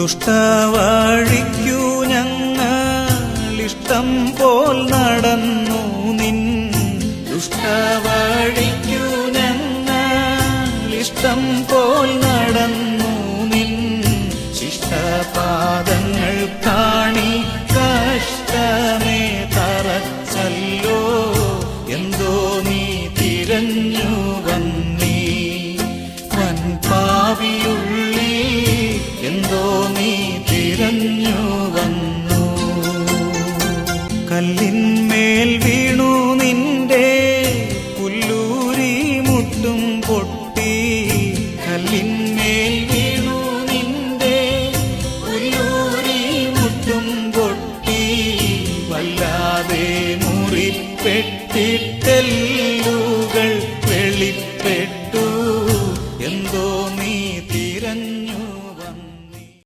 ദുഷ്ടവഴിക്കു ഞങ്ങളിഷ്ടം പോൽ നടന്നു നിൻ. ദുഷ്ടവഴിക്കു ഞങ്ങളിഷ്ടം പോൽ നടന്നു നിൻ. ശിഷ്ടപാദങ്ങൾ കാണി കഷ്ടമേ തറച്ചല്ലോ. എന്തോ നീ തിരഞ്ഞു നീ തിരഞ്ഞു വന്നു. കല്ലിന്മേൽ വീണു നിന്റെ പുല്ലൂരി മുട്ടും പൊട്ടി. കല്ലിന്മേൽ വീണു നിന്റെ പുല്ലൂരി മുട്ടും പൊട്ടി. വല്ലാതെ മുറിപ്പെട്ടിട്ടെല്ലുകൾ വെളിപ്പെട്ടു. എന്തോ നീ